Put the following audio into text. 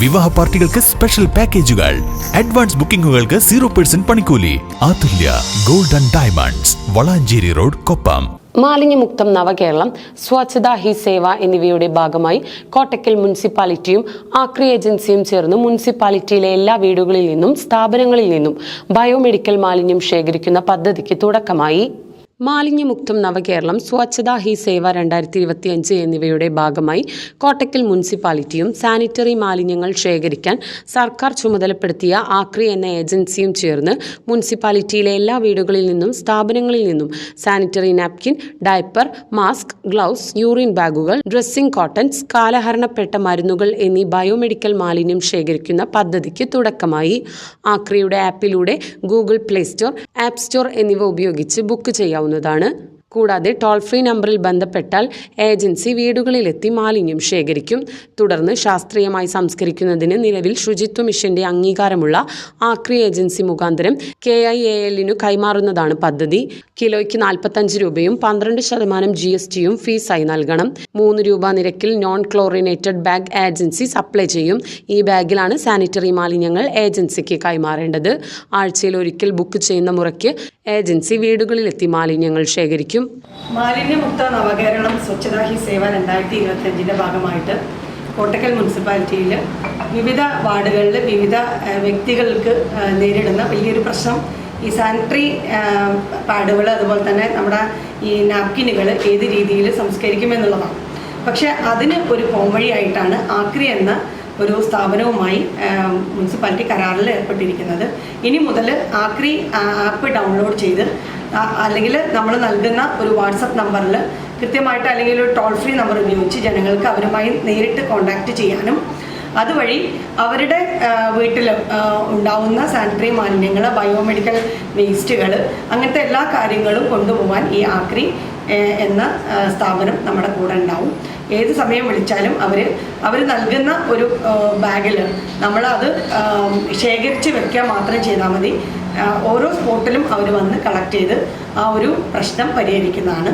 വിവാഹ പാർട്ടികൾക്ക് സ്പെഷ്യൽ പാക്കേജുകൾ അഡ്വാൻസ് ബുക്കിംഗുകൾക്ക് സീറോ പെർസെന്റ് പണിക്കൂലി. Athulya golden diamonds Valanchery road Koppam. മാലിന്യമുക്തം നവകേരളം സ്വച്ഛതാ ഹി സേവ എന്നിവയുടെ ഭാഗമായി കോട്ടക്കൽ മുനിസിപ്പാലിറ്റിയും ആക്രി ഏജൻസിയും ചേർന്ന് മുനിസിപ്പാലിറ്റിയിലെ എല്ലാ വീടുകളിൽ നിന്നും സ്ഥാപനങ്ങളിൽ നിന്നും ബയോമെഡിക്കൽ മാലിന്യം ശേഖരിക്കുന്ന പദ്ധതിക്ക് തുടക്കമായി. മാലിന്യമുക്തം നവകേരളം സ്വച്ഛതാ ഹി സേവ രണ്ടായിരത്തി ഇരുപത്തിയഞ്ച് എന്നിവയുടെ ഭാഗമായി കോട്ടക്കൽ മുനിസിപ്പാലിറ്റിയും സാനിറ്ററി മാലിന്യങ്ങൾ ശേഖരിക്കാൻ സർക്കാർ ചുമതലപ്പെടുത്തിയ ആക്രി എന്ന ഏജൻസിയും ചേർന്ന് മുനിസിപ്പാലിറ്റിയിലെ എല്ലാ വീടുകളിൽ നിന്നും സ്ഥാപനങ്ങളിൽ നിന്നും sanitary napkin diaper mask gloves urine ബാഗുകൾ ഡ്രസ്സിംഗ് കോട്ടൺസ് കാലഹരണപ്പെട്ട മരുന്നുകൾ എന്നീ ബയോമെഡിക്കൽ മാലിന്യം ശേഖരിക്കുന്ന പദ്ധതിക്ക് തുടക്കമായി. ആക്രിയുടെ ആപ്പിലൂടെ Google Play Store app store എന്നിവ ഉപയോഗിച്ച് ബുക്ക് ചെയ്യാവുന്നതാണ് കൂടാതെ ടോൾ ഫ്രീ നമ്പറിൽ ബന്ധപ്പെട്ടാൽ ഏജൻസി വീടുകളിലെത്തി മാലിന്യം ശേഖരിക്കും. തുടർന്ന് ശാസ്ത്രീയമായി സംസ്കരിക്കുന്നതിന് നിലവിൽ ശുചിത്വ മിഷന്റെ അംഗീകാരമുള്ള ആക്രി ഏജൻസി മുഖാന്തരം കെ ഐ എ എല്ലിനു കൈമാറുന്നതാണ് പദ്ധതി. കിലോയ്ക്ക് നാൽപ്പത്തഞ്ച് രൂപയും പന്ത്രണ്ട് ശതമാനം ജി എസ് ടിയും ഫീസായി നൽകണം. മൂന്ന് രൂപ നിരക്കിൽ non chlorinated bag agency supply ചെയ്യും. ഈ ബാഗിലാണ് സാനിറ്ററി മാലിന്യങ്ങൾ ഏജൻസിക്ക് കൈമാറേണ്ടത്. ആഴ്ചയിൽ ഒരിക്കൽ ബുക്ക് ചെയ്യുന്ന മുറയ്ക്ക് ഏജൻസി വീടുകളിലെത്തി മാലിന്യങ്ങൾ ശേഖരിക്കും. മാലിന്യമുക്ത നവകേരളം സ്വച്ഛതാ ഹി സേവ രണ്ടായിരത്തി ഇരുപത്തഞ്ചിന്റെ ഭാഗമായിട്ട് കോട്ടക്കൽ മുനിസിപ്പാലിറ്റിയിൽ വിവിധ വാർഡുകളിൽ വിവിധ വ്യക്തികൾക്ക് നേരിടുന്ന വലിയൊരു പ്രശ്നം ഈ സാനിറ്ററി പാഡുകൾ അതുപോലെ തന്നെ നമ്മുടെ ഈ നാപ്കിനുകൾ ഏത് രീതിയിൽ സംസ്കരിക്കുമെന്നുള്ളതാണ്. പക്ഷേ അതിന് ഒരു പോംവഴിയായിട്ടാണ് ആക്രി എന്ന ഒരു സ്ഥാപനവുമായി മുനിസിപ്പാലിറ്റി കരാറിൽ ഏർപ്പെട്ടിരിക്കുന്നത്. ഇനി മുതൽ ആക്രി ആപ്പ് ഡൗൺലോഡ് ചെയ്ത് അല്ലെങ്കിൽ നമ്മൾ നൽകുന്ന ഒരു വാട്സപ്പ് നമ്പറിൽ കൃത്യമായിട്ട് അല്ലെങ്കിൽ ഒരു ടോൾ ഫ്രീ നമ്പർ ഉപയോഗിച്ച് ജനങ്ങൾക്ക് അവരുമായി നേരിട്ട് കോൺടാക്റ്റ് ചെയ്യാനും അതുവഴി അവരുടെ വീട്ടിൽ ഉണ്ടാവുന്ന സാനിറ്ററി മാലിന്യങ്ങൾ ബയോമെഡിക്കൽ വേസ്റ്റുകൾ അങ്ങനത്തെ എല്ലാ കാര്യങ്ങളും കൊണ്ടുപോകാൻ ഈ ആക്രി എന്ന സ്ഥാപനം നമ്മുടെ കൂടെ ഉണ്ടാവും. ഏത് സമയം വിളിച്ചാലും അവർ അവർ നൽകുന്ന ഒരു ബാഗിൽ നമ്മളത് ശേഖരിച്ച് വെക്കുക മാത്രം ചെയ്താൽ മതി. ഓരോ സ്പോട്ടിലും അവർ വന്ന് കളക്ട് ചെയ്ത് ആ ഒരു പ്രശ്നം പരിഹരിക്കുന്നതാണ്.